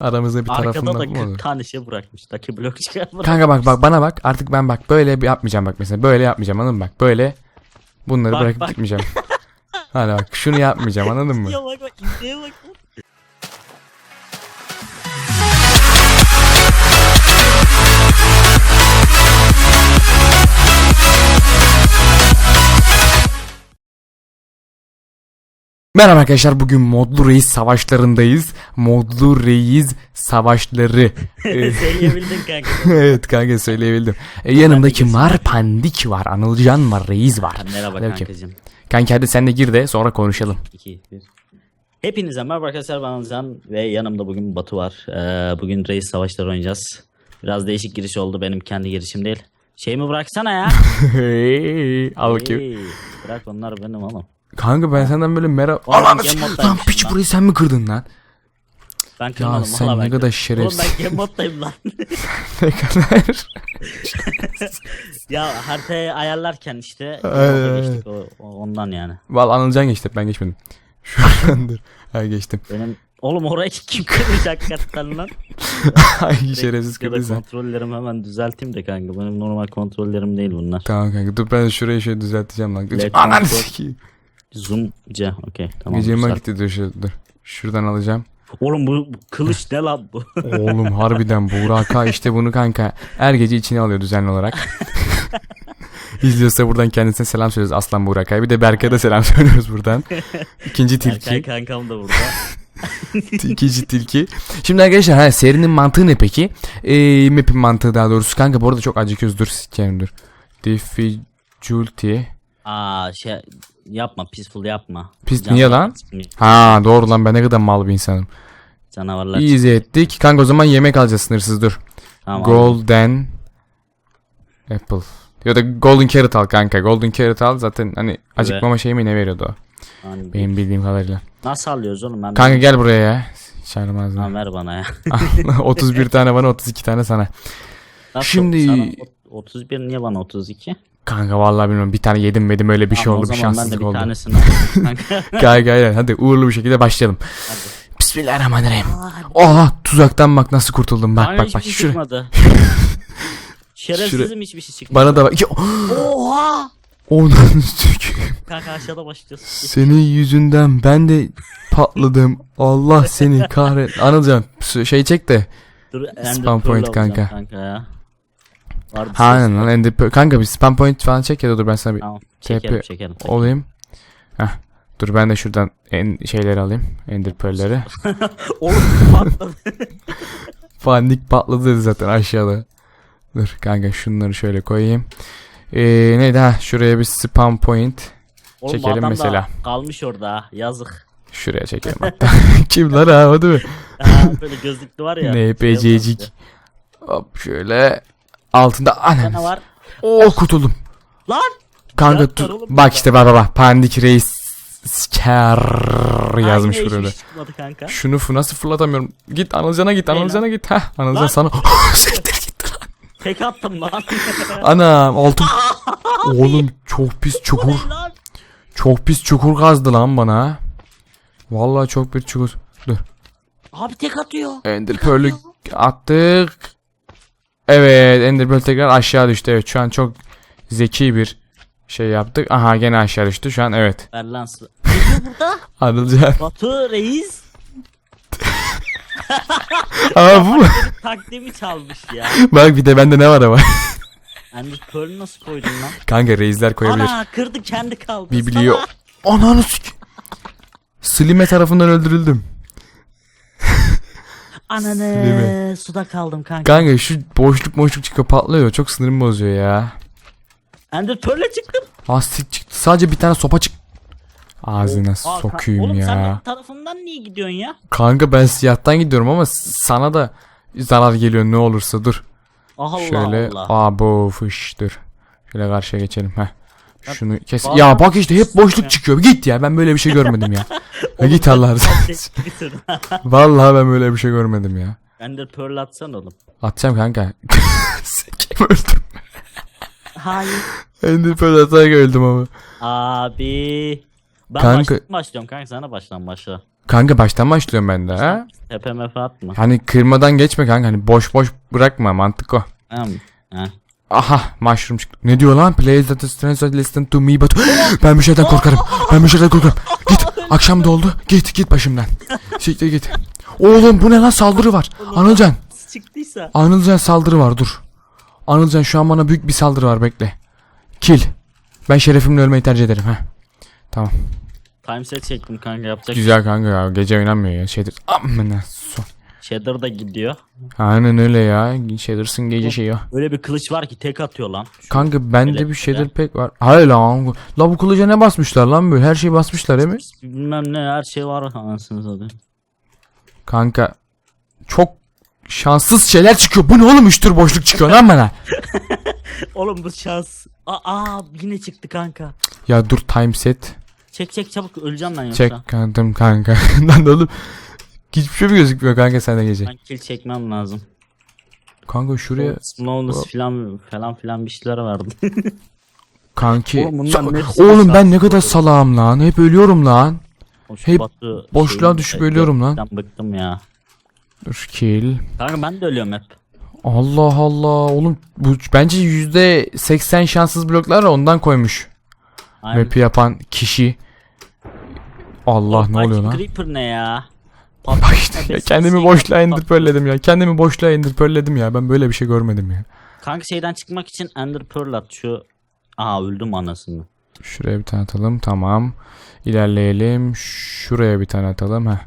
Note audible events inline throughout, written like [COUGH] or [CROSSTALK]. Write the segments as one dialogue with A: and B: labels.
A: Aramızda bir
B: Arkada
A: tarafından
B: da
A: mı
B: 40
A: olur?
B: tane şey bırakmış. Taki blok çıkarmış.
A: Kanka bak bak bana bak artık ben bak böyle bir yapmayacağım bak mesela böyle yapmayacağım anladın mı bak böyle bunları
B: Bak,
A: bırakıp
B: bak.
A: gitmeyeceğim. Hadi bak şunu yapmayacağım anladın mı?
B: Ya bak bak izleye bak.
A: Merhaba arkadaşlar bugün Modlu Reis savaşlarındayız. Modlu Reis savaşları. [LAUGHS] Ee,
B: Söyleyebildin kanka. [LAUGHS]
A: evet kanka söyleyebildim. Ee, yanımda kim var? Pandik var, Anılcan var, Reis var.
B: Merhaba
A: Hadi
B: kankacığım.
A: Kanka hadi sen de gir de sonra konuşalım.
B: 2 1 Hepinize merhaba arkadaşlar ben Anılcan ve yanımda bugün Batu var. Ee, bugün reis savaşları oynayacağız. Biraz değişik giriş oldu benim kendi girişim değil. Şey mi bıraksana ya? [LAUGHS]
A: Al bakayım.
B: Hey, bırak onlar benim oğlum.
A: Kanka ben senden böyle merak...
B: Oğlum,
A: s- Lan piç
B: lan.
A: burayı sen mi kırdın lan?
B: Ben kırmadım
A: sen
B: valla
A: ne
B: ben
A: kadar şerefsiz.
B: Oğlum ben game moddayım lan. [LAUGHS]
A: ne kadar?
B: ya haritayı ayarlarken işte
A: Ay,
B: orada
A: ay,
B: geçtik o, ondan yani.
A: Val Anılcan geçti ben geçmedim. [LAUGHS] Şuradan dur. Ha geçtim.
B: Benim oğlum orayı [LAUGHS] kim kırmış hakikaten lan?
A: Ay şerefsiz
B: Ya da
A: kırdıysan.
B: kontrollerimi hemen düzelteyim de kanka. Benim normal kontrollerim değil bunlar.
A: Tamam kanka dur ben şurayı şöyle düzelteceğim lan. Ananı sikeyim.
B: Zoom C. Okey tamam.
A: Geceme gitti dur. Şuradan alacağım.
B: Oğlum bu, kılıç ne lan bu? [LAUGHS]
A: Oğlum harbiden Buraka işte bunu kanka her gece içine alıyor düzenli olarak. [LAUGHS] İzliyorsa buradan kendisine selam söylüyoruz Aslan Burak'a. Bir de Berk'e de selam [LAUGHS] söylüyoruz buradan. İkinci tilki.
B: kankam da burada.
A: İkinci tilki. Şimdi arkadaşlar ha, serinin mantığı ne peki? Ee, map'in mantığı daha doğrusu. Kanka bu arada çok acıkıyoruz. Dur sikerim dur. Difficulty.
B: Aa şey yapma peaceful yapma.
A: Pis-
B: Can-
A: niye lan? Ha doğru lan ben ne kadar mal bir insanım.
B: Canavarlar.
A: Easy ettik. Kanka o zaman yemek alacağız sınırsız dur.
B: Tamam,
A: Golden Apple. Ya da Golden Carrot al kanka. Golden Carrot al zaten hani acıkmama şey mi ne veriyordu o?
B: Hani
A: Benim bildiğim kadarıyla.
B: Nasıl alıyoruz oğlum ben?
A: Kanka gel buraya ya. Çağırmaz
B: Tamam ver bana ya. [LAUGHS] [LAUGHS]
A: 31 tane bana 32 tane sana.
B: Nasıl,
A: Şimdi-
B: sana ot- 31 niye bana 32?
A: Kanka vallahi bilmiyorum bir tane yedim yedim öyle bir şey
B: Tamam,
A: oldu
B: o
A: bir
B: zaman ben de
A: şanssızlık
B: bir
A: oldu.
B: tanesini alayım kanka.
A: Gel gel gel hadi uğurlu bir şekilde başlayalım.
B: Hadi.
A: Bismillahirrahmanirrahim. Oha tuzaktan bak nasıl kurtuldum bak
B: Bana
A: bak
B: hiçbir
A: bak
B: şey
A: şuraya.
B: çıkmadı. [LAUGHS] Şerefsizim hiçbir şey çıkmadı.
A: Bana da bak. Ya,
B: Oha!
A: Ondan [LAUGHS] süküyorum.
B: Kanka aşağıda başlıyoruz.
A: Senin yüzünden ben de patladım. Allah seni [LAUGHS] kahret. Anılcan şey çek de.
B: Dur,
A: Spam point kanka.
B: kanka ya. Var bir
A: Ha
B: ses.
A: aynen lan Ender Pearl. Kanka bir spam point falan çek ya da dur ben sana bir
B: Tamam. Çekelim
A: TP
B: çekelim.
A: olayım. Heh. Dur ben de şuradan en şeyleri alayım. Ender Pearl'leri. [LAUGHS]
B: Oğlum patladı. [LAUGHS]
A: Panik patladı dedi zaten aşağıda. Dur kanka şunları şöyle koyayım. Ee, neydi ha şuraya bir spam point.
B: Oğlum
A: Çekelim
B: adam
A: mesela.
B: da kalmış orada. Yazık.
A: Şuraya çekelim [LAUGHS] hatta. Kim lan ha o değil mi?
B: Ha, böyle gözlüklü var ya.
A: NPC'cik.
B: Şey
A: Hop şöyle. Altında anam.
B: var?
A: Oh kurtuldum.
B: Lan!
A: Kanka tut. Bak işte bak bak. Pandik reis siker yazmış
B: kanka.
A: Şunu nasıl fırlatamıyorum? Git Anılcan'a git Anılcan'a git. Heh Anılcan sana. [LAUGHS] [LAUGHS] Siktir git lan.
B: Tek attım lan. [LAUGHS]
A: Anam altın. Oğlum çok pis çukur. Çok pis çukur kazdı lan bana. Vallahi çok bir çukur. Dur.
B: Abi tek atıyor.
A: Ender Pearl'ü attık. Evet Ender Pearl tekrar aşağı düştü. Evet şu an çok zeki bir şey yaptık. Aha gene aşağı düştü şu an evet.
B: Diyor burada? [LAUGHS]
A: Anılcan.
B: Batu reis
A: Aa bu.
B: takdimi çalmış ya.
A: Bak bir de bende ne var ama. [LAUGHS]
B: Ender Pearl'ü nasıl koydun lan?
A: Kanka reisler koyabilir.
B: Ana kırdı kendi kaldı.
A: Bir biliyor. Ananı sik. Slime tarafından öldürüldüm. [LAUGHS]
B: Ananı suda kaldım kanka.
A: Kanka şu boşluk boşluk çıkıyor patlıyor. Çok sinirimi bozuyor ya.
B: Ender Pearl'e çıktım.
A: Lastik çıktı. Sadece bir tane sopa çık. Ağzına
B: Aa,
A: sokuyum
B: Oğlum sen
A: ya.
B: benim tarafımdan niye gidiyorsun ya?
A: Kanka ben siyahtan gidiyorum ama sana da zarar geliyor ne olursa dur.
B: Allah
A: Şöyle
B: Allah.
A: abo fış dur. Şöyle karşıya geçelim ha. Şunu kes.
B: Vallahi-
A: Ya bak işte hep boşluk çıkıyor. Git ya ben böyle bir şey görmedim ya. [LAUGHS] Ya git Allah razı. [LAUGHS] Vallahi ben böyle bir şey görmedim ya.
B: Ender Pearl atsan oğlum.
A: Atacağım kanka. [LAUGHS] Kim öldüm?
B: Hayır.
A: Ender Pearl atarak öldüm ama.
B: Abi. Ben
A: Kanka-
B: baştan başlıyorum kanka sana baştan başla.
A: Kanka baştan başlıyorum ben de ha.
B: Mepe atma.
A: Hani kırmadan geçme kanka. Hani boş boş bırakma mantık o.
B: Tamam. Ha.
A: Aha mushroom çıktı. Ne diyor lan? Plays that strength listen to me but [GASPS] ben bir şeyden korkarım. Ben bir şeyden korkarım. Git. Akşam doldu. Git git başımdan. Siktir git. Oğlum bu ne lan saldırı var. Anılcan.
B: Çıktıysa.
A: Anılcan saldırı var dur. Anılcan şu an bana büyük bir saldırı var bekle. Kill. Ben şerefimle ölmeyi tercih ederim ha. Tamam.
B: Time set çektim kanka yapacak.
A: Güzel kanka ya. Gece oynanmıyor ya. Şeydir. Amına so.
B: Shader da gidiyor.
A: Aynen öyle ya. Şeydirsin gece şey ya.
B: Öyle bir kılıç var ki tek atıyor lan. Şu-
A: Kanka bende bir
B: ya.
A: pek var. Hayır lan. La bu kılıca ne basmışlar lan böyle? Her şeyi basmışlar değil mi?
B: Bilmem ne her şey var anasını satayım.
A: Kanka çok şanssız şeyler çıkıyor. Bu ne oğlum 3 tür boşluk çıkıyor lan bana. [LAUGHS]
B: Oğlum bu şans. Aa, aa yine çıktı kanka.
A: Ya dur time set.
B: Çek çek çabuk öleceğim ben yoksa.
A: Çek kandım kanka. [LAUGHS] lan oğlum. Hiçbir şey mi gözükmüyor kanka sende gece?
B: Ben kill çekmem lazım.
A: Kanka şuraya
B: Slowness falan falan filan bir şeyler vardı. [LAUGHS]
A: kanki.
B: Oğlum
A: Sa- oğlum ben ne kadar salağım lan. Hep ölüyorum lan. Hep boşluğa düşüp ölüyorum lan.
B: görmekten Bıktım ya.
A: Dur kill.
B: Kanka ben de ölüyorum hep.
A: Allah Allah oğlum bu bence yüzde seksen şanssız bloklar var, ondan koymuş.
B: Aynen.
A: Map'i yapan kişi. Allah ne oluyor lan?
B: Creeper ne ya?
A: Ya, kendimi boşluğa indirpörledim ya. Kendimi boşluğa indirpörledim ya. Ben böyle bir şey görmedim ya.
B: Kanka şeyden çıkmak için Ender Pearl at şu. Aa öldüm anasını.
A: Şuraya bir tane atalım. Tamam. İlerleyelim. Şuraya bir tane atalım. Heh.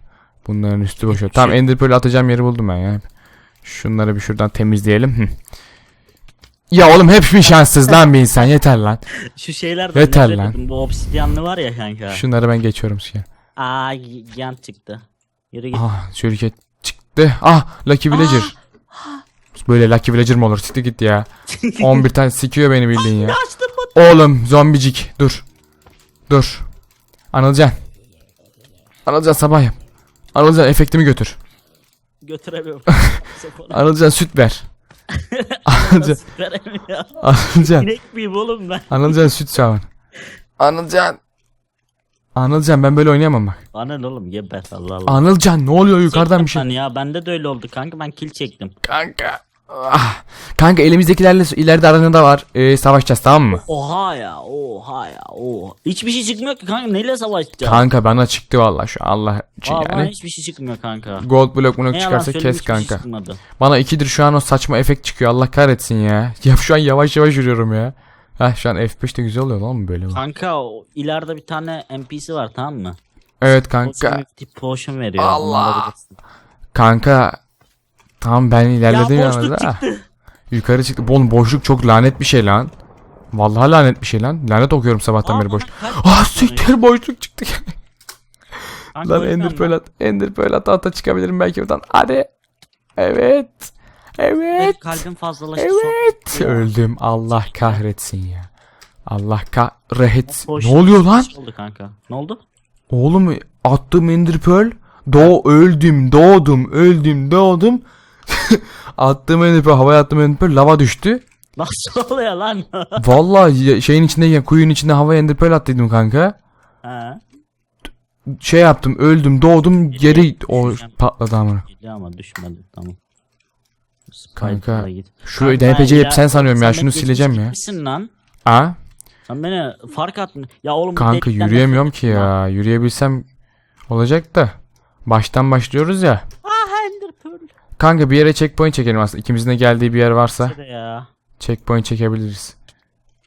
A: Bunların üstü boş. Tamam Ender Pearl atacağım yeri buldum ben ya. Şunları bir şuradan temizleyelim. Hı. Ya oğlum hep bir şanssız lan bir insan. Yeter lan. [LAUGHS]
B: Şu şeylerden
A: Yeter lan.
B: ettim. Bu obsidyanlı var ya kanka.
A: Şunları ben geçiyorum şimdi.
B: Aa Gant çıktı. Yürü git.
A: Ah şirket çıktı. Ah Lucky Villager. Böyle Lucky Villager mı olur? Siktir git ya. [LAUGHS] 11 tane sikiyor beni bildiğin ya.
B: Açtım.
A: Oğlum zombicik dur. Dur. Anılcan. Anılcan sabah yap. Anılcan efektimi götür.
B: Götüremiyorum. [LAUGHS]
A: Anılcan süt ver. [LAUGHS] Anılcan.
B: Veremiyor.
A: Anılcan.
B: İnek miyim oğlum ben?
A: Anılcan süt çağır. Anılcan. Anılcan ben böyle oynayamam bak.
B: Ne oğlum geber Allah Allah.
A: Anılcan ne oluyor yukarıdan bir şey.
B: Ben ya bende de öyle oldu kanka ben kill çektim.
A: Kanka. Ah. Kanka elimizdekilerle ileride aranında var. Ee, savaşacağız tamam mı?
B: Oha ya oha ya oha. Hiçbir şey çıkmıyor ki kanka neyle savaşacağız?
A: Kanka bana çıktı valla şu an Allah için
B: Aa, bana
A: yani.
B: hiçbir şey çıkmıyor kanka.
A: Gold blok blok
B: Ne yalan
A: çıkarsa
B: söyleyeyim,
A: kes
B: hiçbir şey
A: kanka.
B: çıkmadı.
A: Bana ikidir şu an o saçma efekt çıkıyor. Allah kahretsin ya. Ya şu an yavaş yavaş yürüyorum ya. Heh şu an F5 de güzel oluyor lan böyle?
B: Kanka o, ileride bir tane NPC var tamam mı?
A: Evet kanka.
B: tip potion veriyor.
A: Allah. Kanka. Tamam ben ilerledim
B: Ya
A: yalnız ha. Yukarı çıktı. Oğlum boşluk çok lanet bir şey lan. Vallahi lanet bir şey lan. Lanet okuyorum sabahtan
B: Aa,
A: beri boş. Ah siktir boşluk çıktı. Lan Ender. Pearl at. Ender Pearl ata ata çıkabilirim belki buradan. Hadi. Evet. Evet.
B: Benim kalbim fazlalaştı.
A: Evet. Öldüm. Allah kahretsin ya. Allah kahretsin.
B: Boş-
A: Ne oluyor lan?
B: Ne oldu kanka? Ne oldu?
A: Oğlum attım Ender Pearl. Doğ öldüm, doğdum, öldüm, doğdum. [LAUGHS] attım Ender Pearl, havaya attım Ender Pearl, lava düştü.
B: Nasıl oluyor lan? [LAUGHS]
A: Vallahi şeyin içindeyken kuyunun içinde havaya Ender Pearl attıydım kanka.
B: ha.
A: Şey yaptım, öldüm, doğdum, geri o patladı ama.
B: Ama düşmedi tamam.
A: Kanka,
B: Spider'la git.
A: Şurayı
B: Kanka,
A: DPC hep sen sanıyorum ya, şunu sileceğim ya.
B: geçmişsin lan.
A: Ha?
B: Sen beni fark attın. Ya oğlum
A: Kanka yürüyemiyorum ki ya. Yürüyebilsem olacak da. Baştan başlıyoruz ya.
B: Ah.
A: Kanka bir yere checkpoint çekelim aslında. İkimizin de geldiği bir yer varsa
B: ya.
A: checkpoint çekebiliriz.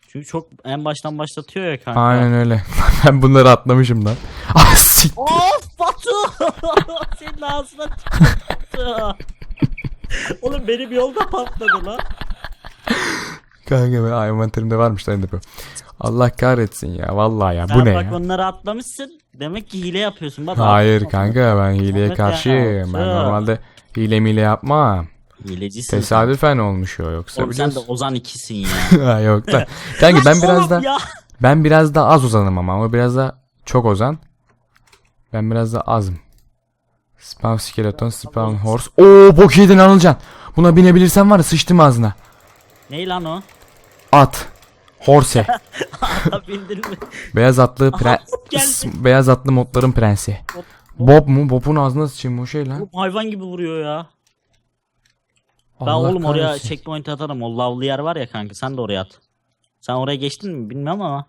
B: Çünkü çok en baştan başlatıyor ya kanka.
A: Aynen öyle. [LAUGHS] ben bunları atlamışım lan. Ah sik.
B: Of Batu! [LAUGHS] Senin ağzına. [LAUGHS] Oğlum benim yolda patladı lan.
A: Kanka ben envanterimde varmış lan bu. Allah kahretsin ya. Vallahi ya.
B: Sen
A: Bu ne
B: bak
A: ya?
B: onları atlamışsın. Demek ki hile yapıyorsun. Bak,
A: Hayır kanka ben hileye
B: Evet
A: karşıyım. Ben normalde hile mile yapmam.
B: Hilecisin.
A: Tesadüfen olmuş o yoksa
B: Oğlum sen de
A: biliyorsun.
B: Ozan ikisin ya. [LAUGHS]
A: Ha, Yok da. Kanka ben biraz da
B: ya.
A: ben biraz da az ozanım ama o biraz da çok ozan. Ben biraz da azım. Spam skeleton, spam horse. Oo bok yedin Anılcan. Buna binebilirsen var ya sıçtım ağzına.
B: Ney lan o?
A: At. Horse. [LAUGHS]
B: Bindin mi?
A: beyaz atlı pre
B: geldi.
A: beyaz atlı modların prensi. Bob mu? Bob'un ağzına sıçayım o şey lan.
B: Oğlum hayvan gibi vuruyor ya. Ben
A: Allah
B: oğlum oraya
A: kahretsin.
B: checkpoint atarım. O lavlı yer var ya kanka sen de oraya at. Sen oraya geçtin mi bilmem ama.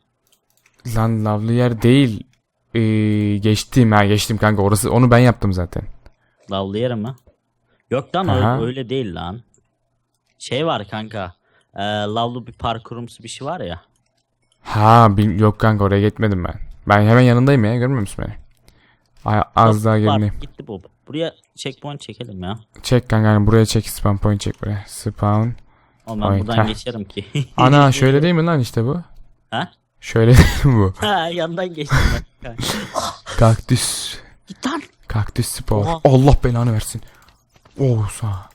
A: Lan lavlı yer değil. Ee, geçtim ha geçtim kanka orası onu ben yaptım zaten.
B: Lavlı yer mi? Yok lan
A: Aha.
B: öyle, öyle değil lan. Şey var kanka. E, lavlı bir parkurumsu bir şey var ya.
A: Ha bil- yok kanka oraya gitmedim ben. Ben hemen yanındayım ya görmüyor musun beni? Ay, az daha
B: Var,
A: gelineyim.
B: Gitti bu. Buraya checkpoint çekelim ya.
A: Çek kanka hani buraya çek spawn point çek buraya. Spawn.
B: Ama ben
A: Point,
B: buradan
A: ha.
B: geçerim ki.
A: Ana [LAUGHS] şöyle değil mi lan işte bu?
B: ha?
A: Şöyle [LAUGHS] bu?
B: Ha yandan geçtim. [LAUGHS]
A: Kaktüs.
B: Git lan.
A: Kaktüs spor.
B: Oha.
A: Allah belanı versin. Oha.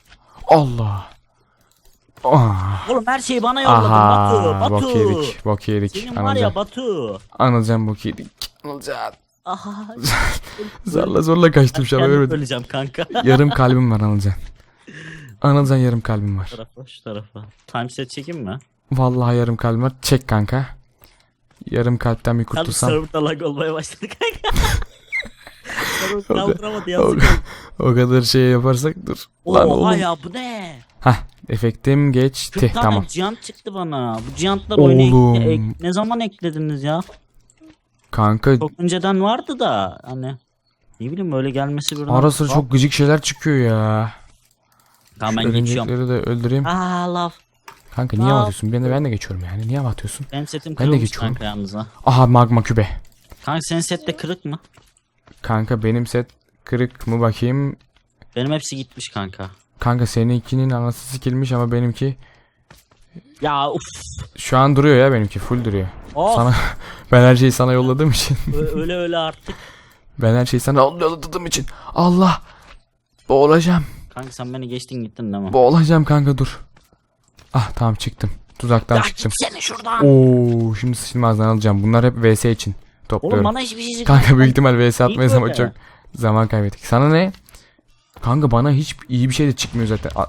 A: Allah. Ah.
B: Oğlum her şeyi bana yolladın
A: Aha.
B: Batu.
A: Bok
B: Batu.
A: yedik. Bok yedik.
B: Senin var ya. Batu.
A: Anılcan bok yedik. Anılcan.
B: Aha. [LAUGHS]
A: Zorla zorla kaçtım şu an
B: öleceğim kanka.
A: Yarım kalbim var Anılcan. Anılcan yarım kalbim var.
B: Şu tarafa şu tarafa. Time set çekeyim mi?
A: Vallahi yarım kalbim var. Çek kanka. Yarım kalpten bir kurtulsam.
B: serverda lag olmaya başladı kanka. [LAUGHS] Kaldıramadı
A: O, o kadar şey yaparsak dur. Lan
B: Oha
A: oğlum.
B: ya bu ne?
A: Hah efektim geçti.
B: 40 tane
A: Tamam.
B: cihant çıktı bana. Bu cihantlar oyuna
A: Oğlum.
B: ek- ne zaman eklediniz ya?
A: Kanka
B: Çok önceden vardı da hani ne bileyim öyle gelmesi birden.
A: ara sıra çok gıcık şeyler çıkıyor ya.
B: Tamam ben geçiyorum.
A: de öldüreyim.
B: Aa lav.
A: Kanka niye
B: Aa.
A: atıyorsun? Ben de ben de geçiyorum yani. Niye atıyorsun?
B: Benim setim
A: Ben de
B: kırılmış
A: geçiyorum.
B: kanka yalnız ha.
A: Aha magma kübe.
B: Kanka senin sette kırık mı?
A: Kanka benim set kırık mı bakayım.
B: Benim hepsi gitmiş kanka.
A: Kanka seninkinin anası sikilmiş ama benimki
B: Ya uf.
A: şu an duruyor ya benimki full duruyor.
B: Of.
A: Sana [LAUGHS] ben her şeyi sana yolladığım için.
B: Ö- öyle öyle artık.
A: ben her şeyi sana yolladığım için. Allah. Boğulacağım.
B: Kanka sen beni geçtin gittin değil mi?
A: Boğulacağım kanka dur. Ah tamam çıktım. Tuzaktan
B: ya
A: çıktım.
B: gitsene şuradan.
A: Oo şimdi sıçılmazdan alacağım. Bunlar hep VS için
B: Oğlum
A: topluyorum.
B: bana hiçbir şey
A: Kanka büyük ihtimal VS atmayız ama çok zaman kaybettik. Sana ne? Kanka bana hiç iyi bir şey de çıkmıyor zaten. A-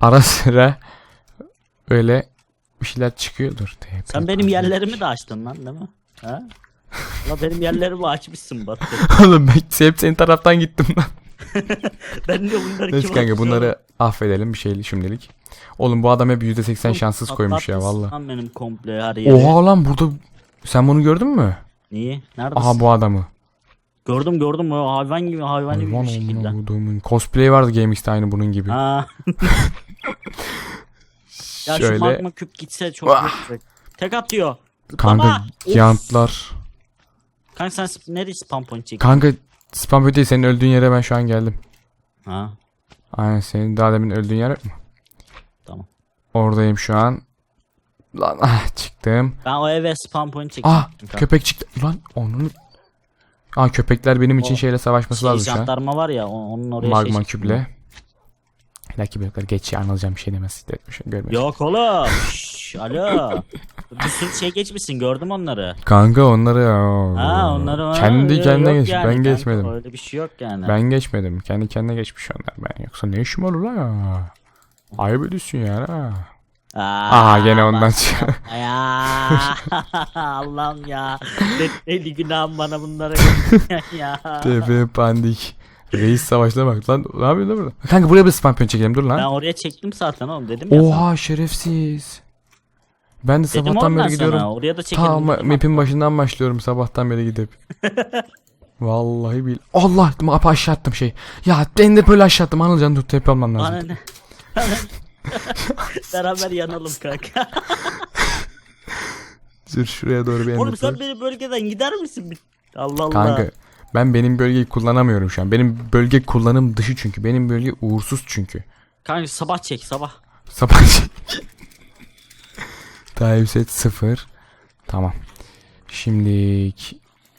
A: Ara sıra öyle bir şeyler çıkıyordur. TP.
B: Sen benim yerlerimi de açtın lan değil mi? Ha? La benim yerlerimi açmışsın Batu. [LAUGHS]
A: Oğlum ben hep senin taraftan gittim lan. [LAUGHS]
B: ben de bunları
A: Neyse kanka bunları affedelim bir şey şimdilik. Oğlum bu adam hep %80 şanssız koymuş ya valla.
B: Lan benim komple her yeri.
A: Oha lan burada sen bunu gördün mü?
B: Niye? Neredesin?
A: Aha bu adamı.
B: Gördüm gördüm o hayvan gibi
A: Hayvan
B: bir şekilde.
A: amına koyduğumun. Cosplay vardı GameX'te aynı bunun gibi.
B: Ha. [LAUGHS] ya şu
A: Şöyle.
B: magma küp gitse çok
A: Ah.
B: Tek atıyor.
A: Kanka yantlar.
B: Kanka sen sp- nereye spam point çektin?
A: Kanka spam değil senin öldüğün yere ben şu an geldim.
B: Ha
A: Aynen senin daha demin öldüğün yer yok mu?
B: tamam.
A: Oradayım şu an. Lan ah çıktım.
B: Ben o eve spam point çektim.
A: Ah köpek çıktı. Lan onun. Aa köpekler benim için
B: O
A: şeyle savaşması
B: Şey,
A: lazım şu an.
B: jandarma var ya onun oraya
A: Magma
B: şey
A: küple. Laki bloklar geç ya anılacağım bir şey demez. Görmedim.
B: Yok oğlum. [LAUGHS] Şşş, alo. [LAUGHS] Bir sürü şey geçmişsin gördüm onları.
A: Kanka onları oo.
B: Ha onları ha,
A: Kendi kendine
B: yok
A: geç.
B: yani
A: ben
B: kanka,
A: geçmedim.
B: Öyle bir şey yok yani.
A: Ben geçmedim. Kendi kendine geçmiş onlar. Ben yoksa ne işim olur lan ya? Ayıp ediyorsun ya. ha.
B: Aa,
A: Aha gene ondan çıkıyor. [LAUGHS]
B: Ya [LAUGHS] Allah'ım ya. Deli günahım bana bunları ya.
A: TP pandik. Reis savaşına bak lan. Ne yapıyorsun lan burada? Kanka buraya bir spam çekelim dur
B: Ben
A: lan.
B: oraya çektim zaten oğlum dedim ya. sana.
A: Oha şerefsiz. Ben de
B: Dedim
A: sabahtan
B: ondan
A: beri gidiyorum.
B: Sana, oraya da çekelim.
A: Tamam
B: dedim.
A: map'in başından başlıyorum sabahtan beri gidip. [LAUGHS] Vallahi bil. Allah map aşağı attım şey. Ya ben de böyle aşağı attım. Anılcan dur TP almam lazım.
B: ne? [LAUGHS] Beraber yanalım kanka. [LAUGHS]
A: Dur şuraya doğru bir
B: Oğlum sen benim bölgeden gider misin? bir- Allah Allah.
A: Kanka ben benim bölgeyi kullanamıyorum şu an. Benim bölge kullanım dışı çünkü. Benim bölge uğursuz çünkü.
B: Kanka sabah çek sabah.
A: Sabancı. Time set 0. Tamam. Şimdi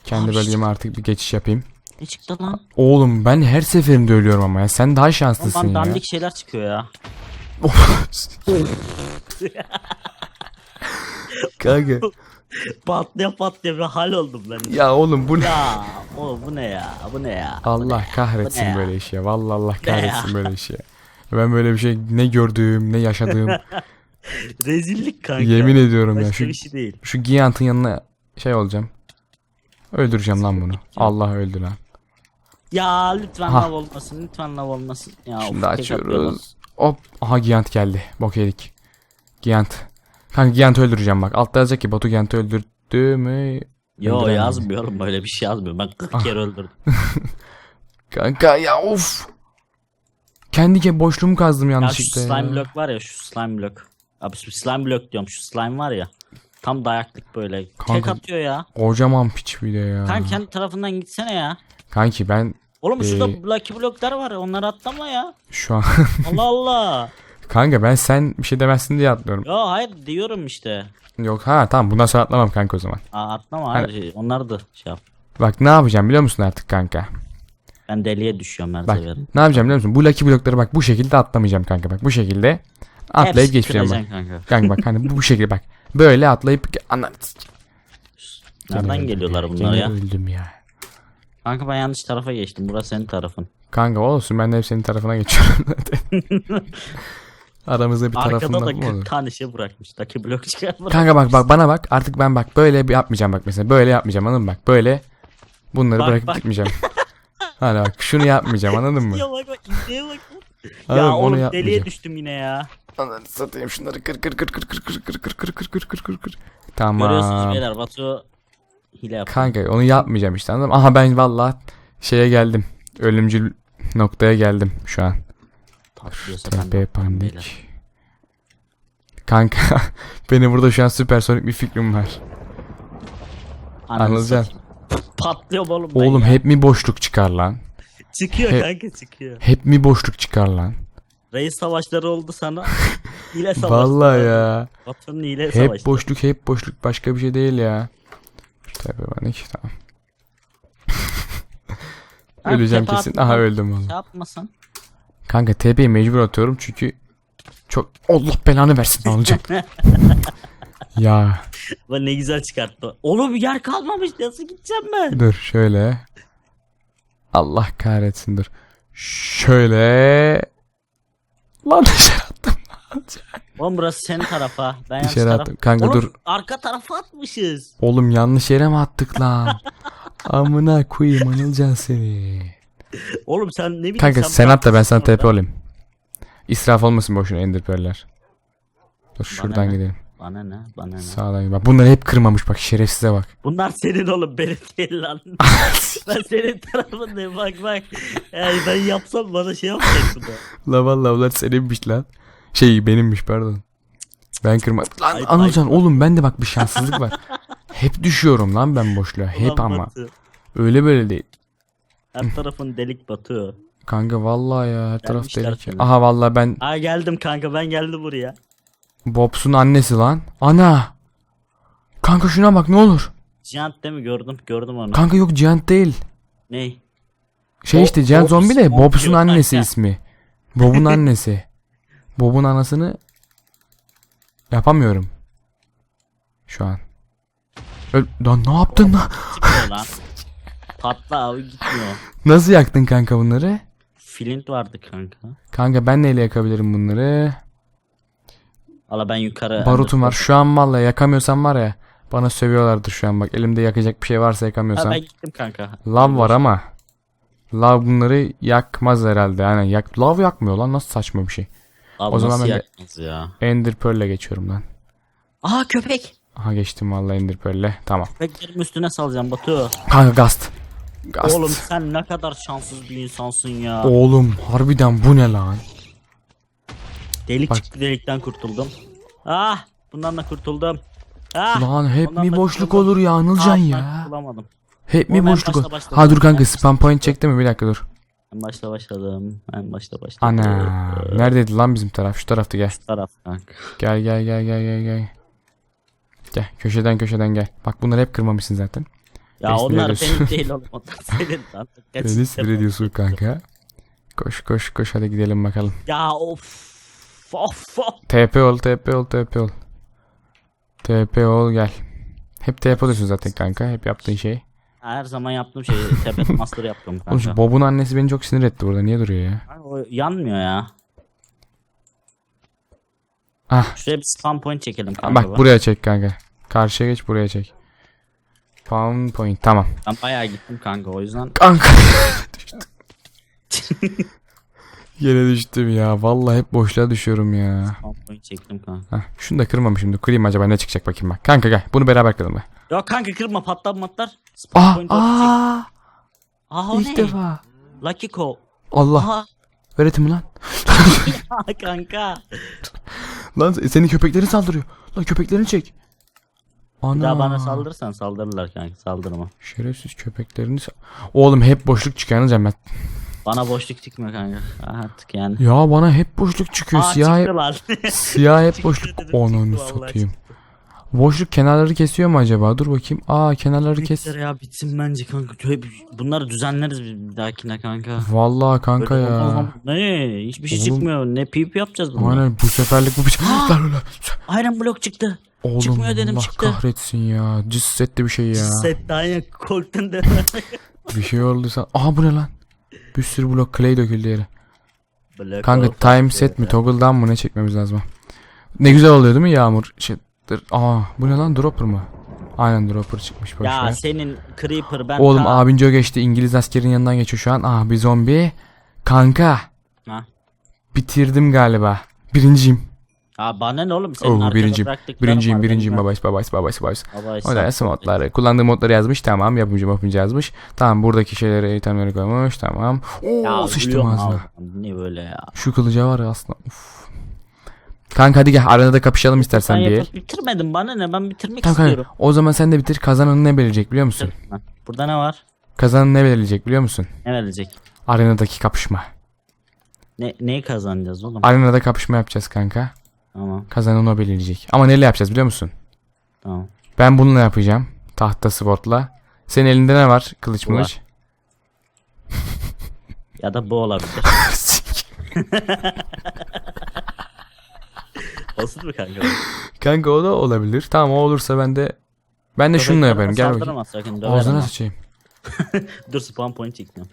A: kendi
B: Abi,
A: bölgeme artık bir geçiş yapayım.
B: Ne çıktı lan?
A: Oğlum ben her seferinde ölüyorum ama ya. Sen daha şanslısın
B: Ondan
A: ya.
B: dandik şeyler çıkıyor ya. [LAUGHS]
A: Kanka.
B: Patlaya patlaya bir hal oldum ben.
A: Ya oğlum bu ne?
B: Ya oğlum bu ne ya? Bu ne ya?
A: Allah kahretsin
B: Bu ne ya?
A: böyle ya. Vallahi Allah kahretsin böyle ya. Ben böyle bir şey ne gördüğüm ne yaşadığım [LAUGHS] [LAUGHS]
B: Rezillik kanka.
A: yemin ediyorum ya.
B: Başka
A: Şu,
B: bir şey değil.
A: şu Gigant'ın yanına şey olacağım. Öldüreceğim lan bunu. Allah öldü lan.
B: Ya lütfen
A: Ha.
B: lav olmasın. Lütfen lav olmasın. Ya,
A: Şimdi
B: of,
A: açıyoruz. Hop. Aha Giant geldi. Bok yedik. Giant. Kanka Giant öldüreceğim bak. Altta yazacak ki Batu Giant'ı öldürdü mü?
B: Yo
A: Öldüremem.
B: yazmıyor oğlum böyle bir şey yazmıyor. Ben 40
A: Ah.
B: kere öldürdüm. [LAUGHS]
A: Kanka ya of. Kendi ke boşluğumu kazdım
B: Ya şu
A: yanlışlıkla ya.
B: slime blok var ya şu slime blok. Abi şu slime blok diyorum şu slime var ya. Tam dayaklık böyle. Tek
A: Kanka-
B: atıyor ya.
A: Kocaman piç bir de ya.
B: Kanka kendi tarafından gitsene ya.
A: Kanki ben
B: Oğlum şurada
A: Ee,
B: lucky bloklar var onları atlama ya.
A: şu an [LAUGHS]
B: Allah Allah.
A: kanka ben sen bir şey demezsin diye atlıyorum.
B: Yo hayır diyorum işte.
A: Yok ha tamam bundan sonra atlamam kanka o zaman.
B: Aa, atlama hayır. Onlar da şey yap.
A: Bak ne yapacağım biliyor musun artık kanka?
B: Ben deliye düşüyorum her
A: Bak
B: seferinde.
A: ne yapacağım biliyor musun? Bu lucky blokları bak bu şekilde atlamayacağım kanka bak bu şekilde atlayıp
B: Hepsi
A: geçeceğim bak.
B: kanka.
A: Kanka bak hani bu, bu şekilde bak. Böyle atlayıp Ana-
B: Nereden
A: Gene öldüm
B: geliyorlar
A: ya,
B: bunlar
A: gene
B: ya?
A: öldüm ya.
B: Kanka ben yanlış tarafa geçtim. Burası senin tarafın.
A: Kanka olsun ben de hep senin tarafına geçiyorum [LAUGHS] zaten. [LAUGHS] Aramızda bir
B: Arkada
A: tarafından
B: da
A: mı
B: 40
A: olur?
B: tane şey bırakmış. Lucky blok çıkar bırak.
A: Kanka bak bak bana bak artık ben bak böyle bir yapmayacağım bak mesela böyle yapmayacağım anladın mı bak böyle bunları
B: Bak,
A: bırakıp
B: bak.
A: gitmeyeceğim. [LAUGHS] Hadi bak şunu yapmayacağım anladın mı?
B: Ya bak bak izleye bak. Ya
A: mı?
B: oğlum
A: yapmayacağım.
B: deliye düştüm yine ya.
A: Ananı satayım şunları kır kır kır kır kır kır kır kır kır kır kır kır kır kır.
B: Görüyorsunuz
A: Tamam.
B: beyler Batu hile yapıyor.
A: Kanka onu yapmayacağım işte anladın mı? Aha ben valla şeye geldim. Ölümcül noktaya geldim şu an.
B: De
A: TP pandik. Kanka benim burada şu an süpersonik bir fikrim var. Anlayacaksın.
B: Patlıyorum oğlum
A: Oğlum
B: ya.
A: hep mi boşluk çıkar lan?
B: Çıkıyor
A: hep-
B: kanka çıkıyor.
A: Hep mi boşluk çıkar lan?
B: Reis savaşları oldu sana. [LAUGHS] hile savaşları.
A: Vallahi
B: oldu.
A: ya.
B: Batu'nun hile
A: Hep
B: savaşları.
A: boşluk hep boşluk başka bir şey değil ya. TP pandik tamam.
B: Ha,
A: Öleceğim kesin.
B: atma.
A: Aha öldüm oğlum.
B: Şey yapmasan.
A: Kanka TP'yi mecbur atıyorum çünkü çok Allah belanı versin ne olacak? [LAUGHS] ya
B: Bak ne güzel çıkarttı. Oğlum yer kalmamış nasıl gideceğim ben?
A: dur şöyle. Allah kahretsin dur. Şöyle. Lan dışarı attım.
B: Oğlum burası senin tarafa. Ben yanlış
A: Dışarı attım. Kanka
B: Oğlum,
A: dur.
B: arka tarafa atmışız.
A: Oğlum yanlış yere mi attık lan? Amına koyayım anılcan seni.
B: Oğlum sen ne bileyim
A: Kanka sen at da ben sana
B: bırakmışsın
A: TP olayım. İsraf olmasın boşuna ender pearl'ler. Dur şuradan
B: ne?
A: gidelim.
B: Bana ne? Bana ne?
A: Sağdan. Bak bunları hep kırmamış bak şerefsize bak.
B: Bunlar senin oğlum benim değil lan. [LAUGHS] ben senin tarafındayım bak bak. Yani ben yapsam bana şey yapacaksın da.
A: La valla onlar seninmiş lan. Şey benimmiş pardon. Ben kırma. Lan
B: Ay,
A: Anılcan oğlum ben de bak bir şanssızlık var. Hep düşüyorum lan ben boşluğa. Hep
B: Ulan
A: ama. Öyle böyle değil.
B: Her tarafın delik batıyor.
A: Kanka vallahi ya her taraf
B: Gelmişler
A: delik.
B: seni.
A: Aha vallahi ben
B: Aa geldim kanka ben geldim buraya.
A: Bobs'un annesi lan. Ana. Kanka şuna bak ne olur.
B: Giant değil mi gördüm gördüm onu.
A: Kanka yok Giant değil.
B: Ney?
A: Şey
B: Bob-
A: işte Giant
B: Bobs-
A: zombi de
B: Bob
A: Bobs'un
B: diyor
A: annesi
B: kanka.
A: ismi. Bob'un annesi. [LAUGHS] Bob'un anasını yapamıyorum. Şu an. Öl lan ne yaptın lan?
B: Lan. [LAUGHS] Patla abi gitmiyor.
A: Nasıl yaktın kanka bunları?
B: Flint vardı kanka.
A: Kanka ben neyle yakabilirim bunları?
B: Valla ben yukarı...
A: Barutum var. Şu an vallahi yakamıyorsam var ya. Bana sövüyorlardır şu an bak. Elimde yakacak bir şey varsa
B: Ha,
A: yakamıyorsam.
B: ben gittim kanka.
A: Lav var ama. Lav bunları yakmaz herhalde. Yani yak lav yakmıyor lan nasıl saçma bir şey.
B: Abi
A: O zaman ben de-
B: ya.
A: Ender Pearl'le geçiyorum lan.
B: Aa köpek.
A: Aha geçtim vallahi Ender Pearl'le. Tamam.
B: Köpeklerim üstüne salacağım Batu.
A: Kanka Gast. Gast.
B: Oğlum sen ne kadar şanssız bir insansın ya.
A: Oğlum harbiden bu ne lan?
B: Delik
A: Bak.
B: çıktı delikten kurtuldum. Ah bundan da kurtuldum. Ah.
A: Lan hep
B: ondan
A: mi
B: da
A: boşluk
B: kurtuldum.
A: olur ya Anılcan
B: Ah, ben
A: ya.
B: kurtulamadım.
A: Hep mi
B: Oğlum
A: boşluk olur?
B: başladım.
A: Ha dur kanka spam point çekti mi? Bir dakika dur.
B: En başta başladım. En başta başladım.
A: Ana. Neredeydi lan bizim taraf? Şu tarafta gel.
B: Şu taraf kanka.
A: Gel gel gel gel gel gel. Gel köşeden köşeden gel. Bak bunları hep kırmamışsın zaten.
B: Ya
A: Beni
B: onlar
A: sinir
B: benim değil [LAUGHS] oğlum. Onlar senin lan. Kaç
A: Beni sinir ediyorsun kanka. Koş koş koş hadi gidelim bakalım.
B: Ya of. Of of.
A: TP ol TP ol TP ol. TP ol gel. Hep TP oluyorsun zaten kanka. Hep yaptığın şey.
B: Her zaman yaptığım şeyi [LAUGHS] tepet master yaptım
A: Oğlum şu
B: kanka.
A: Bob'un annesi beni çok sinir etti burada. Niye duruyor ya?
B: Kanka o yanmıyor ya.
A: Ah.
B: Şuraya bir spam point çekelim kanka.
A: Bak buraya çek kanka. Karşıya geç buraya çek. Spawn point. Tamam.
B: Ben bayağı gittim kanka o yüzden.
A: Kanka. [LAUGHS] [LAUGHS] Yere düştüm ya. Vallahi hep boşluğa düşüyorum ya.
B: Point çektim kanka.
A: Heh, şunu da kırmamışım da kırayım acaba ne çıkacak bakayım bak. Kanka gel bunu beraber kıralım. be.
B: Yok kanka kırma patlar matlar. Spawn
A: Aa,
B: point çek.
A: aa,
B: Aha o
A: ilk
B: ne?
A: defa.
B: Lucky Call.
A: Allah.
B: Aha.
A: Öğretim lan. [LAUGHS]
B: kanka.
A: Lan senin köpeklerin saldırıyor. Lan köpeklerini çek. Ana.
B: Bir daha bana saldırırsan saldırırlar kanka saldırma.
A: Şerefsiz köpeklerini sa- Oğlum hep boşluk anlayacağım ben.
B: Bana boşluk çıkma kanka. Artık yani.
A: Ya bana hep boşluk çıkıyor.
B: Aa
A: siyah hep, siyah hep [LAUGHS] boşluk.
B: dedim,
A: Onu
B: çıktı vallahi
A: satayım. Boşluk kenarları kesiyor mu acaba? Dur bakayım. Aa kenarları kes.
B: Bitler ya bitsin bence kanka. Hep bunları düzenleriz bir dahakine kanka.
A: Vallahi kanka
B: Böyle
A: ya.
B: Ne? Hiçbir şey
A: Oğlum.
B: çıkmıyor. Ne pip yapacağız bunu?
A: Aynen bu seferlik bu [GASPS] lan.
B: Iron blok çıktı.
A: Oğlum
B: Çıkmıyor dedim,
A: Allah
B: çıktı.
A: kahretsin ya. Cissetti bir şey ya.
B: Set aynen korktun da. [LAUGHS]
A: Bir şey olduysa. Aha bu ne lan? Bir sürü blok clay döküldü yere.
B: Blok
A: Kanka time set mi toggle'dan mı ne çekmemiz lazım? Ne güzel oluyor değil mi yağmur? Şey, Aa bu ne lan dropper mı? Aynen dropper çıkmış boş
B: Ya
A: ver.
B: senin Creeper ben
A: Oğlum
B: ta-
A: abince o geçti İngiliz askerin yanından geçiyor şu an. Ah bir zombi. Kanka
B: Ha.
A: bitirdim galiba. Birinciyim.
B: Ha bana ne oğlum senin
A: Oo
B: arkada
A: birinciyim. Birinciyim birinciyim babayız babayız babayız babayız.
B: ben- Baba,
A: O da modları. Kullandığı modları yazmış tamam. Yapımcı yapımcı yazmış. Tamam buradaki şeyleri itemleri koymuş tamam.
B: Ya
A: Oo sıçtım
B: biliyorum
A: ağzına.
B: Niye böyle ya?
A: Şu kılıca var ya aslında. Uf. Kanka hadi gel arenada kapışalım istersen
B: Ben
A: bir
B: yapıp bitirmedim bana ne ben bitirmek
A: Tamam kanka
B: istiyorum.
A: o zaman sen de bitir. Kazananı ne belirleyecek biliyor musun?
B: Burada ne var?
A: Kazananı ne belirleyecek biliyor musun?
B: Ne verecek?
A: Arenadaki kapışma.
B: Ne, neyi kazanacağız oğlum?
A: Arenada kapışma yapacağız kanka.
B: Tamam
A: Kazanan o belirleyecek. Ama neyle yapacağız biliyor musun?
B: tamam.
A: Ben bununla yapacağım. Tahta sword'la. Senin elinde ne var? Kılıç
B: Bu
A: mılıç. [LAUGHS]
B: Ya da bu olabilir. [LAUGHS] Olsun mu kanka?
A: kanka o da olabilir. Tamam o olursa ben de ben de şununla yaparım. Gel bakayım.
B: Saldıramaz sakın döverim
A: Ağzına
B: ha.
A: sıçayım. [LAUGHS]
B: Dur spawn point çektim.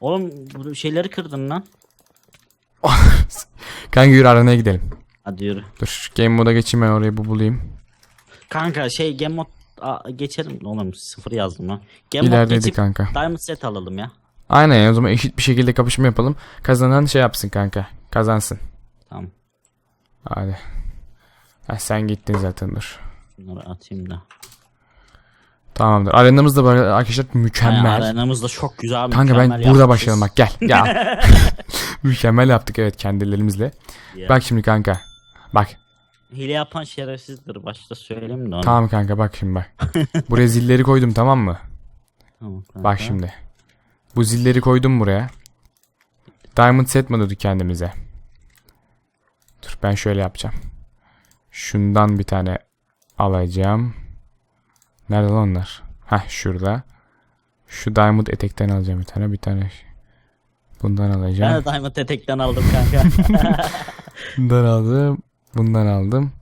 B: Oğlum bu şeyleri kırdın lan.
A: Kanka yürü arenaya gidelim.
B: Hadi yürü.
A: Dur game moda geçeyim ben orayı bu bulayım.
B: Kanka şey game mod Aa, geçelim. Oğlum sıfır yazdım lan. Game
A: İlerideydi
B: geçip
A: kanka.
B: diamond set alalım ya.
A: Aynen ya o zaman eşit bir şekilde kapışma yapalım. Kazanan şey yapsın kanka. Kazansın.
B: Tamam.
A: Hadi. Ha, sen gittin zaten dur.
B: Bunları atayım da.
A: Tamamdır. Arenamız da böyle arkadaşlar mükemmel.
B: Yani arenamız da çok güzel.
A: Kanka ben
B: mükemmel
A: burada
B: yapmışız.
A: başlayalım bak gel. Gel. [LAUGHS] [LAUGHS] mükemmel yaptık evet kendilerimizle.
B: Ya.
A: Bak şimdi kanka. Bak.
B: Hile yapan şerefsizdir. Başta söyleyeyim de onu.
A: Tamam kanka bak şimdi bak. [LAUGHS] Buraya zilleri koydum tamam mı?
B: Tamam kanka.
A: Bak şimdi. Bu zilleri koydum buraya. Diamond set mi dedik kendimize? Dur ben şöyle yapacağım. Şundan bir tane alacağım. Nerede lan onlar? Heh şurada. Şu diamond etekten alacağım bir tane. Bir tane bundan
B: Ben
A: alacağım.
B: de diamond etekten aldım kanka. [LAUGHS]
A: Bundan aldım. Bundan aldım.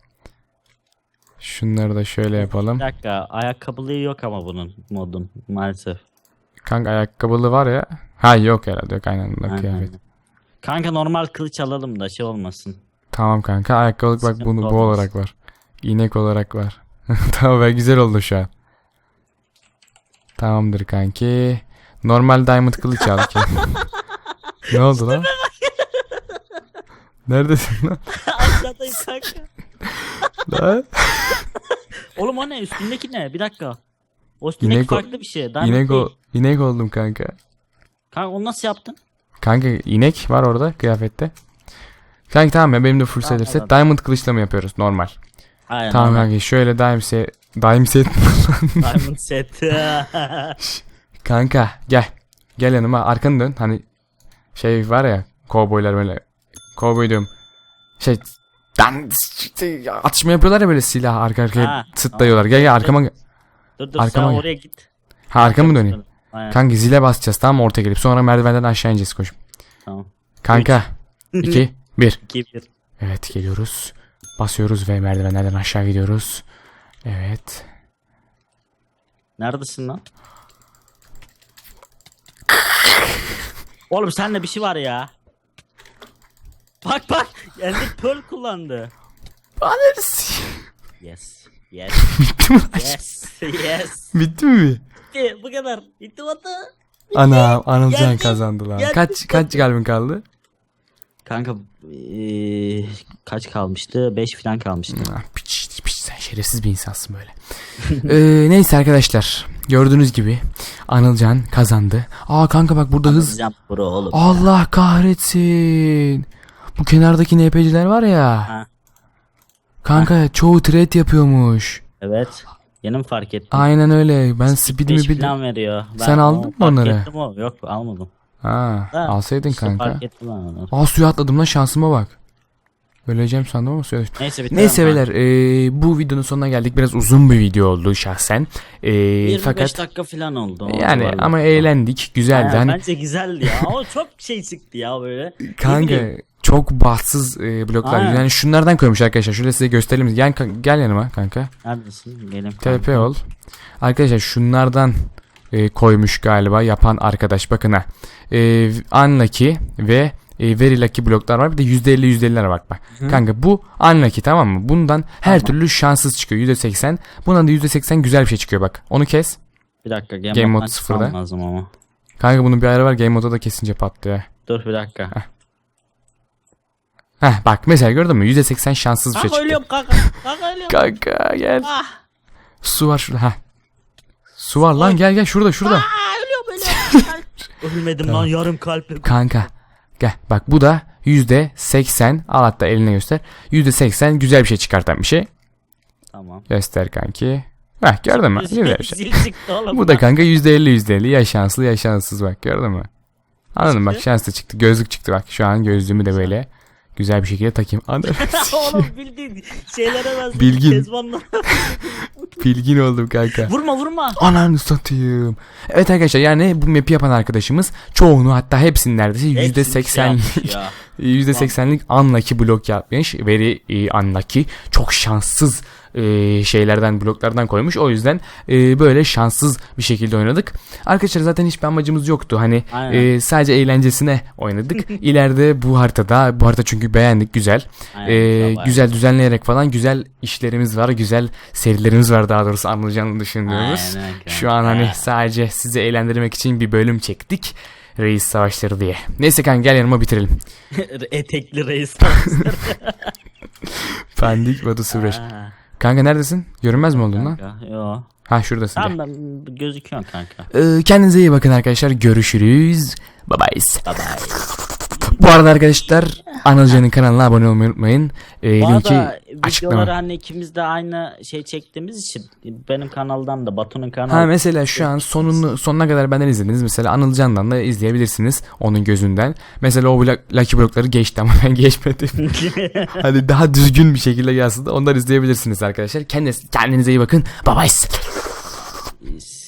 A: Şunları da şöyle yapalım.
B: bir dakika ayakkabılığı yok ama bunun modun maalesef.
A: Kanka ayakkabılı var ya. Ha yok herhalde yok aynen.
B: Aynen.
A: kıyafet.
B: Kanka normal kılıç alalım da şey olmasın.
A: Tamam kanka ayakkabılık bak
B: Sıkıntı
A: bunu bu olarak var. İnek olarak var. [LAUGHS] tamam ben güzel oldu şu an. Tamamdır kanki. Normal diamond kılıç al ki. [LAUGHS] ne oldu lan? Neredesin lan? [LAUGHS]
B: Aşağıdayım kanka. [LAUGHS]
A: lan?
B: Oğlum o ne üstündeki ne? Bir dakika. O üstündeki
A: İnek o-
B: farklı bir şey. Diamond
A: İnek,
B: değil.
A: o, inek oldum kanka.
B: Kanka onu nasıl yaptın?
A: Kanka inek var orada kıyafette. Kanka tamam ya benim de full
B: Tamam,
A: set. Diamond kılıçla mı yapıyoruz normal?
B: Aynen.
A: Tamam kanka şöyle [LAUGHS] diamond set. Diamond set.
B: Diamond set.
A: Kanka gel. Gel yanıma arkanı dön. Hani şey var ya kovboylar böyle. Kovboy diyorum. Şey dan atışma yapıyorlar ya böyle silah arka arkaya
B: Ha.
A: Gel gel arkama gel.
B: dur dur
A: Arkama
B: sen
A: gel.
B: oraya git.
A: Ha arkamı döneyim.
B: Aynen.
A: Kanka zile basacağız tamam mı ortaya gelip sonra merdivenden aşağı ineceğiz koşup.
B: Tamam.
A: Kanka 2 1
B: 2 1.
A: Evet geliyoruz. Basıyoruz ve merdivenlerden aşağı gidiyoruz. Evet.
B: Neredesin lan? Oğlum sende bir şey var ya. Bak bak. Ender Pearl kullandı.
A: Anarız.
B: Yes. Yes. [LAUGHS]
A: Bitti mi?
B: Yes. Yes.
A: Bitti mi?
B: Bitti. Bu kadar. Bitti Batu.
A: Ana Anılcan
B: Geldim.
A: kazandı lan.
B: Geldim.
A: Kaç kaç kalbin kaldı?
B: Kanka eee, kaç kalmıştı? 5 falan kalmıştı.
A: Ah, Piç, piç, sen şerefsiz bir insansın böyle. [LAUGHS] Ee, neyse arkadaşlar. Gördüğünüz gibi Anılcan kazandı. Aa kanka bak burada hız.
B: Pro oğlum.
A: Allah kahretsin. Bu kenardaki NPC'ler var ya.
B: Ha.
A: Kanka çoğu trade yapıyormuş.
B: Evet. Yeni mi fark ettim?
A: Aynen öyle. Ben speed'imi
B: 5
A: bil.
B: falan veriyor.
A: Sen aldın mı
B: fark
A: onları?
B: ettim o. Yok almadım.
A: Ha,
B: Ha,
A: alsaydın
B: İşte
A: kanka.
B: Fark ettim ben onu.
A: Aa suya atladım lan şansıma bak. Öleceğim sandım ama suya.
B: Neyse bitirelim.
A: Neyse
B: ha.
A: beyler eee, bu videonun sonuna geldik. Biraz uzun bir video oldu şahsen. Eee,
B: 25
A: fakat
B: dakika falan oldu.
A: yani
B: Vallahi.
A: ama eğlendik. Güzeldi.
B: Ha,
A: Hani
B: Bence güzeldi ya. Ama çok şey çıktı ya böyle. Ne
A: kanka
B: bileyim.
A: Çok bahtsız eee, bloklar.
B: Aynen.
A: Yani şunlardan koymuş arkadaşlar. Şöyle size gösterelim. Gel, gel yanıma kanka.
B: Neredesin? Gelin.
A: TP ol. Arkadaşlar şunlardan eee, koymuş galiba yapan arkadaş. Bakın ha. Eee unlucky ve e, very lucky bloklar var. Bir de %50 %50'ler var bak. Kanka bu unlucky tamam mı? Bundan her
B: Tamam.
A: türlü şanssız çıkıyor %80. Bundan da %80 güzel bir şey çıkıyor bak. Onu kes.
B: Bir dakika Game,
A: Game Mode
B: çıkmam
A: sıfırda.
B: lazım ama.
A: Kanka bunun bir ayarı var. Game mode'da da kesince patlıyor.
B: Dur bir dakika.
A: Heh bak mesela gördün mü? %80 şanssız bir şey
B: Kanka
A: çıktı.
B: ölüyorum kanka. Kanka [LAUGHS] ölüyorum.
A: Kanka gel.
B: Ah,
A: Su var şurada. Heh. Su var lan gel gel şurada şurada.
B: ah, ölüyorum ölüyorum. [LAUGHS] Ölmedim lan yarım kalple.
A: Kanka gel bak bu da %80 al hatta eline göster. %80 güzel bir şey çıkartan bir şey.
B: Tamam.
A: Göster kanki. Heh gördün mü? Güzel bir şey.
B: Zil çıktı oğlum.
A: Bu da kanka %50 %50 ya şanslı ya şanssız bak gördün mü? Anladın mı? Bak
B: çıktı?
A: şanslı çıktı. Gözlük çıktı bak. Şu an gözlüğümü de böyle güzel bir şekilde takayım. [LAUGHS]
B: Oğlum bildiğin şeylere benziyor.
A: Bilgin. [LAUGHS] Bilgin oldum kanka.
B: vurma vurma.
A: Ananı satayım. Evet arkadaşlar yani bu map'i yapan arkadaşımız çoğunu hatta hepsinin neredeyse
B: Hepsini şey
A: %80'lik
B: ya. [LAUGHS]
A: %80'lik unlucky blok yapmış. Very e, unlucky. Çok şanssız e, şeylerden bloklardan koymuş. O yüzden e, böyle şanssız bir şekilde oynadık. Arkadaşlar zaten hiçbir amacımız yoktu. Hani
B: Aynen.
A: e, sadece eğlencesine oynadık. [LAUGHS] İleride bu haritada bu harita çünkü beğendik güzel.
B: Aynen,
A: E,
B: güzel
A: düzenleyerek falan güzel işlerimiz var. Güzel serilerimiz var daha doğrusu anlayacağını düşünüyoruz.
B: Aynen.
A: Şu an hani sadece sizi eğlendirmek için bir bölüm çektik. Reis Savaşları diye. Neyse kanka gel yanıma bitirelim. [LAUGHS]
B: Etekli reis. [LAUGHS]
A: Pendik Batu Süvreş. Kanka neredesin? Görünmez mi oldun lan?
B: kanka, Yo.
A: Ha şuradasın. gel.
B: Tamam ben gözüküyorsun kanka.
A: Ee, kendinize iyi bakın arkadaşlar. Görüşürüz. Bye bye.
B: Bye bye.
A: Bu arada arkadaşlar Anılcan'ın kanalına abone olmayı unutmayın. Ee,
B: Bu
A: linki
B: arada videoları
A: açıklama.
B: hani ikimiz de aynı şey çektiğimiz için benim kanaldan da Batu'nun kanalı.
A: Ha mesela şu an sonunu sonuna kadar benden izlediniz. Mesela Anılcan'dan da izleyebilirsiniz onun gözünden. Mesela o Lucky Block'ları geçti ama [LAUGHS] ben geçmedim. [LAUGHS] hani daha düzgün bir şekilde gelsin de onları izleyebilirsiniz arkadaşlar. Kendinize, kendinize iyi bakın. Bye bye.